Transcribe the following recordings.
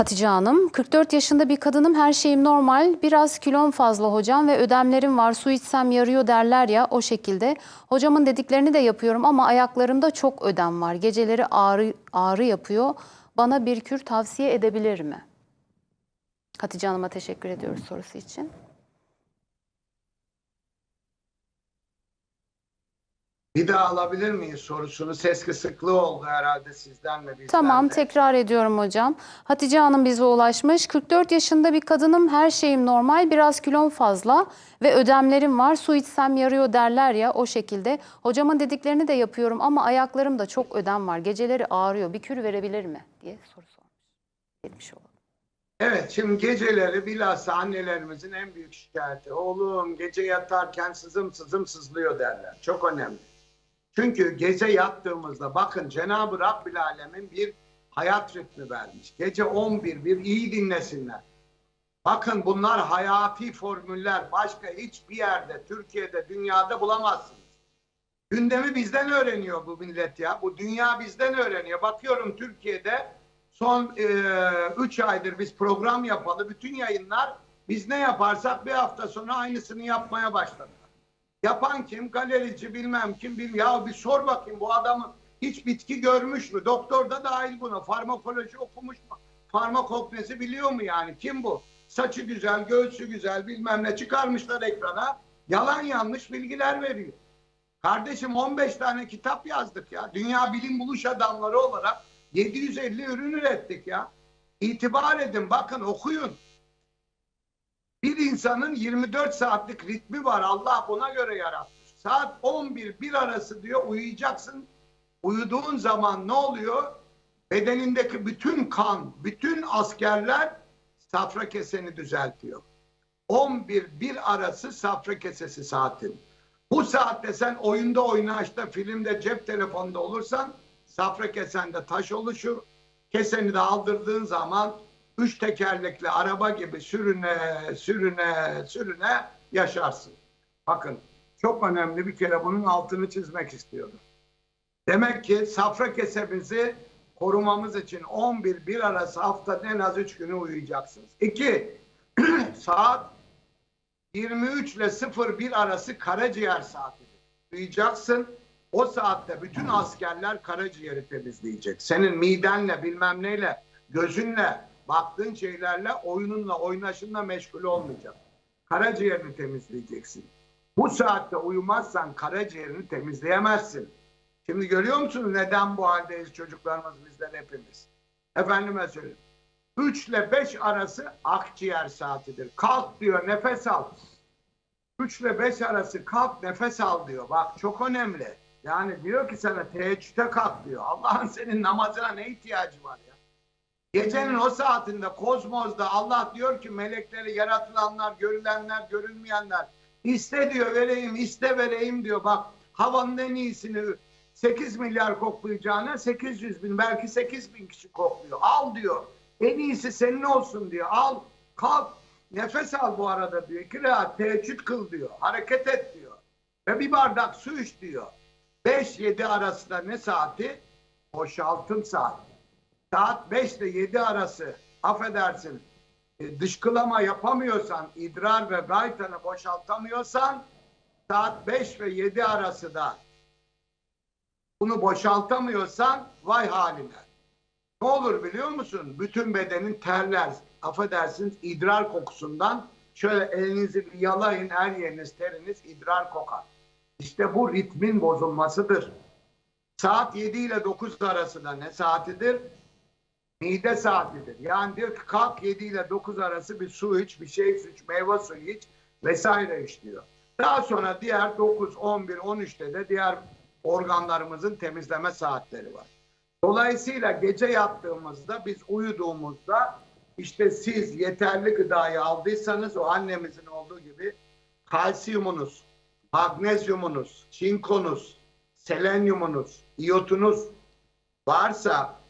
Hatice Hanım, 44 yaşında bir kadınım, her şeyim normal, biraz kilom fazla hocam ve ödemlerim var, su içsem yarıyor derler ya o şekilde. Hocamın dediklerini de yapıyorum ama ayaklarımda çok ödem var, geceleri ağrı, ağrı yapıyor. Bana bir kür tavsiye edebilir mi? Hatice Hanım'a teşekkür ediyoruz sorusu için. Bir daha alabilir miyiz sorusunu? Ses kısıklığı oldu herhalde sizden mi bizden Tamam, mi? tekrar ediyorum hocam. Hatice Hanım bize ulaşmış. 44 yaşında bir kadınım, her şeyim normal, biraz kilom fazla ve ödemlerim var. Su içsem yarıyor derler ya o şekilde. Hocamın dediklerini de yapıyorum ama ayaklarımda çok ödem var. Geceleri ağrıyor. Bir kür verebilir mi? diye soru sormuş. Olalım. Evet şimdi geceleri bilhassa annelerimizin en büyük şikayeti. Oğlum gece yatarken sızım sızım sızlıyor derler. Çok önemli. Çünkü gece yattığımızda bakın Cenab-ı Rabbil Alemin bir hayat ritmi vermiş. Gece 11 bir iyi dinlesinler. Bakın bunlar hayati formüller. Başka hiçbir yerde, Türkiye'de, dünyada bulamazsınız. Gündemi bizden öğreniyor bu millet ya. Bu dünya bizden öğreniyor. Bakıyorum Türkiye'de son 3 aydır biz program yapalı. Bütün yayınlar biz ne yaparsak bir hafta sonra aynısını yapmaya başladılar. Yapan kim? Galerici bilmem kim bilmem. Ya bir sor bakayım bu adamın hiç bitki görmüş mü? Doktor da dahil buna. Farmakoloji okumuş mu? Farmakopnesi biliyor mu yani? Kim bu? Saçı güzel, göğsü güzel bilmem ne çıkarmışlar ekrana. Yalan yanlış bilgiler veriyor. Kardeşim 15 tane kitap yazdık ya. Dünya bilim buluş adamları olarak 750 ürün ürettik ya. İtibar edin bakın okuyun. Bir insanın 24 saatlik ritmi var. Allah buna göre yaratmış. Saat 11 bir arası diyor uyuyacaksın. Uyuduğun zaman ne oluyor? Bedenindeki bütün kan, bütün askerler safra keseni düzeltiyor. 11 bir arası safra kesesi saatin. Bu saatte sen oyunda oynaşta, filmde, cep telefonunda olursan safra kesende taş oluşur. Keseni de aldırdığın zaman üç tekerlekli araba gibi sürüne, sürüne, sürüne yaşarsın. Bakın çok önemli bir kere bunun altını çizmek istiyorum. Demek ki safra kesemizi korumamız için 11 bir arası haftada en az 3 günü uyuyacaksınız. 2. saat 23 ile 01 arası karaciğer saatidir. Uyuyacaksın. O saatte bütün askerler karaciğeri temizleyecek. Senin midenle bilmem neyle, gözünle, baktığın şeylerle, oyununla, oynaşınla meşgul olmayacak. Karaciğerini temizleyeceksin. Bu saatte uyumazsan karaciğerini temizleyemezsin. Şimdi görüyor musunuz neden bu haldeyiz çocuklarımız bizden hepimiz? Efendime söyleyeyim. 3 ile 5 arası akciğer saatidir. Kalk diyor nefes al. 3 ile 5 arası kalk nefes al diyor. Bak çok önemli. Yani diyor ki sana teheccüde kalk diyor. Allah'ın senin namazına ne ihtiyacı var ya? Gecenin o saatinde kozmozda Allah diyor ki melekleri yaratılanlar, görülenler, görülmeyenler iste diyor vereyim, iste vereyim diyor. Bak havanın en iyisini 8 milyar koklayacağına 800 bin belki 8 bin kişi kokluyor. Al diyor. En iyisi senin olsun diyor. Al, kalk, nefes al bu arada diyor. İki rahat teheccüd kıl diyor. Hareket et diyor. Ve bir bardak su iç diyor. 5-7 arasında ne saati? Boşaltım saati. Saat 5 ile 7 arası affedersin e, dışkılama yapamıyorsan, idrar ve gaytanı boşaltamıyorsan saat 5 ve 7 arası da bunu boşaltamıyorsan vay haline. Ne olur biliyor musun? Bütün bedenin terler, affedersiniz idrar kokusundan şöyle elinizi bir yalayın her yeriniz teriniz idrar kokar. İşte bu ritmin bozulmasıdır. Saat 7 ile 9 arasında ne saatidir? Mide saatidir. Yani diyor ki kalk 7 ile 9 arası bir su iç, bir şey iç, meyve suyu iç vesaire iç diyor. Daha sonra diğer 9, 11, 13'te de diğer organlarımızın temizleme saatleri var. Dolayısıyla gece yattığımızda biz uyuduğumuzda işte siz yeterli gıdayı aldıysanız o annemizin olduğu gibi kalsiyumunuz, magnezyumunuz, çinkonuz, selenyumunuz, iyotunuz varsa,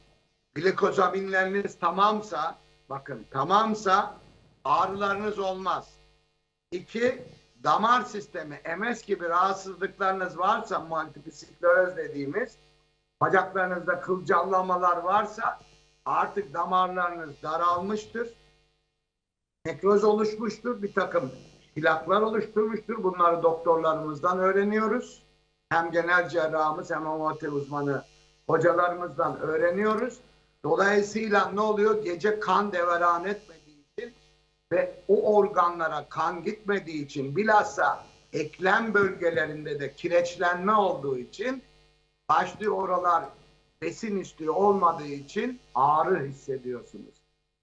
glikozaminleriniz tamamsa, bakın tamamsa ağrılarınız olmaz. İki, damar sistemi, MS gibi rahatsızlıklarınız varsa, multiple skleroz dediğimiz, bacaklarınızda kılcallamalar varsa artık damarlarınız daralmıştır. Nekroz oluşmuştur. Bir takım plaklar oluşturmuştur. Bunları doktorlarımızdan öğreniyoruz. Hem genel cerrahımız hem amatör uzmanı hocalarımızdan öğreniyoruz. Dolayısıyla ne oluyor? Gece kan deveran etmediği için ve o organlara kan gitmediği için bilhassa eklem bölgelerinde de kireçlenme olduğu için başlıyor oralar besin istiyor olmadığı için ağrı hissediyorsunuz.